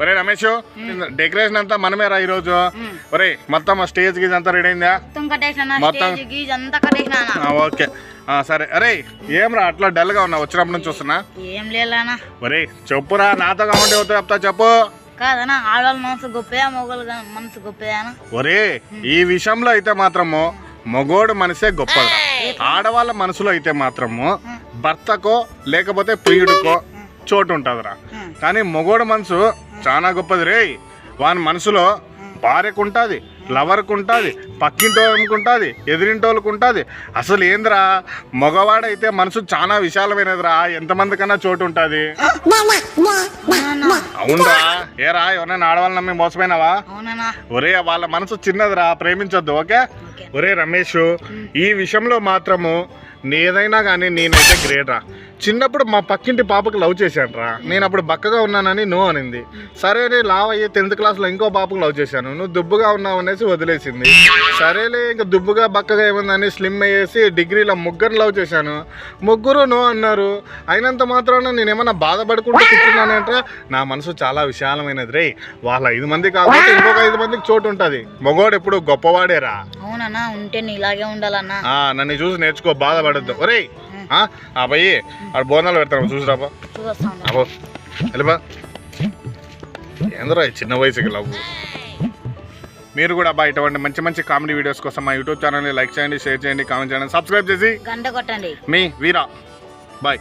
ఒరే రమేష్ డెకరేషన్ అంతా మనమే రా ఈరోజు ఒరే మొత్తం స్టేజ్ గీజ్ అంతా రెడీ అయిందా? మొత్తం ఓకే. సరే. అరే ఏం రా అట్లా డల్గా ఉన్నావు వచ్చినప్పటి నుంచి చూస్తున్నా? ఏం లేదన్నా ఒరే చెప్పురా నాతో కామంటే అవుతా చెప్తా చెప్పు? కాదన్నా ఆడవాళ్ళ మనసు గొప్పయా మొగోళ్ళ మనసు గొప్పయానా ఒరే ఈ విషయంలో అయితే మాత్రము మగోడు మనసే గొప్పది ఆడవాళ్ళ మనసులో అయితే మాత్రము భర్తకో లేకపోతే ప్రియుడికో చోటు ఉంటుందిరా. కానీ మగోడు మనసు చాలా గొప్పది రే. వాని మనసులో భార్యకు ఉంటుంది లవర్కు ఉంటుంది పక్కింటోళ్ళకి ఉంటుంది ఎదిరింటోళ్ళకి ఉంటుంది అసలు ఏందిరా? మగవాడైతే మనసు చాలా విశాలమైనదిరా. ఎంతమంది కన్నా చోటు ఉంటుంది అవునరా. ఏరా ఎవరైనా ఆడవాళ్ళని నమ్మి అవునన్నా. ఒరే వాళ్ళ మనసు చిన్నదిరా. ప్రేమించొద్దు ఓకే? ఓకే. ఒరే రమేష్ ఈ విషయంలో మాత్రము నేదైనా కానీ నేనైతే గ్రేట్ రా చిన్నప్పుడు మా పక్కింటి పాపకి లవ్ చేశాను రా నేను అప్పుడు బక్కగా ఉన్నానని నో అనింది. సరేలే లావ్ అయ్యి టెన్త్ క్లాస్లో ఇంకో పాపకు లవ్ చేశాను. నువ్వు దుబ్బుగా ఉన్నావు అనేసి వదిలేసింది. సరేలే ఇంకా దుబ్బుగా బక్కగా ఏముందని స్లిమ్ అయ్యేసి డిగ్రీలో ముగ్గురు లవ్ చేశాను. ముగ్గురు నో అన్నారు. అయినంత మాత్రాన నేను ఏమన్నా బాధపడుకుంటూ కూర్చున్నానంటే నా మనసు చాలా విశాలమైనది రే వాళ్ళ ఐదు మంది కాకపోతే ఇంకొక ఐదు మందికి చోటు ఉంటుంది. మగవాడు ఎప్పుడు గొప్పవాడేరా. అవునన్నా ఉంటే ఇలాగే ఉండాలన్నా. ఆ, నన్ను చూసి నేర్చుకో బాధపడద్దు. ఆ పోయి ఆడ బోనాలు పెడతాను చూసిరాబా చూస్తాను. అబో వెళ్ళిపా. ఏందరా ఈ చిన్న వయసుకి లవ్? మీరు కూడా అబ్బా ఇటువంటి మంచి మంచి కామెడీ వీడియోస్ కోసం మా యూట్యూబ్ ఛానల్ని లైక్ చేయండి షేర్ చేయండి కామెంట్ చేయండి సబ్స్క్రైబ్ చేసి గంట కొట్టండి. మీ వీరా. బాయ్.